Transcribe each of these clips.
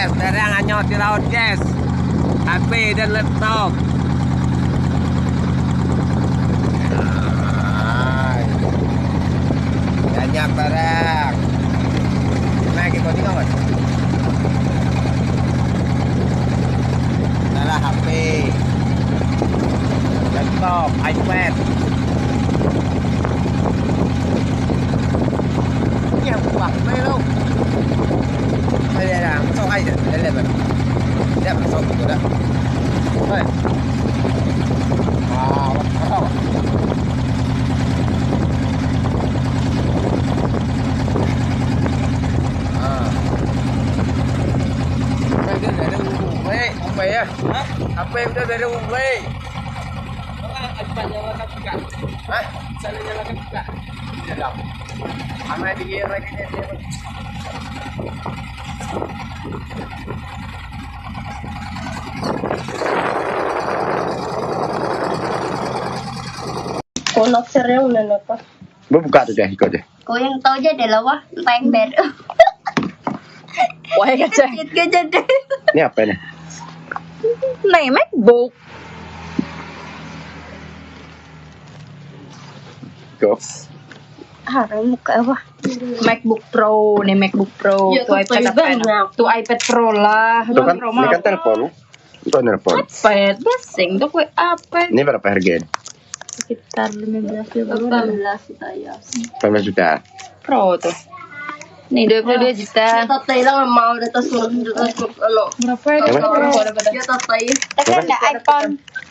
guys, dari yang anyot di laut guys. HP dan laptop. Banyak barang. Naik kita tinggal mas. Adalah HP, laptop, iPad. Đẹp là sau của đó. Đây. Wow, bắt đầu. À. Đây đây để đâu vùng về, vùng về á. HP udah dari vùng về. Hah? Sana nyalakan juga. Tidak dong. Mana di lagi dia. Kuno serem na ko. Buka tuh deh, ikut deh. Ko yang tahu aja deh bed. Wah ka dyan. Sakit ka dyan deh. Ini apa nih? Nay, MacBook. Go. Harap mo ka ba? MacBook Pro nih MacBook Pro. Ya, tuh tuh iPad tuh apa? Tuh iPad Pro lah. Itu kan, Pro ini kan telepon. Itu telepon. iPad biasing tuh kue apa? Ini berapa harganya? Sekitar 15 ribu. 18 tayo. 15 juta. Pro tuh. Nih 22 juta. Tatay lang ang mau dito sunod ano. Berapa ya? Ada. Ya tatay. Tekan na iPhone.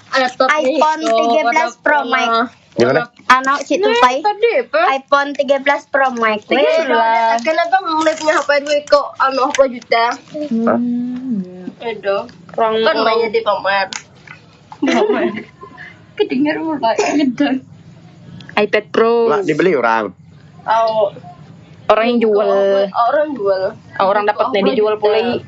To? iPhone 13 Pro Max. Gimana? Ano si? Tadi apa? iPhone 13 Pro Max. Tiga belas. Kenapa mulai punya HP gue kok ano apa juta? Edo. Kurang Kan mainnya di pamer. Kedengar mulai ngedon. iPad Pro. Mak, dibeli orang. Oh, Orang yang jual. orang jual. Orang dapatnya dijual pula.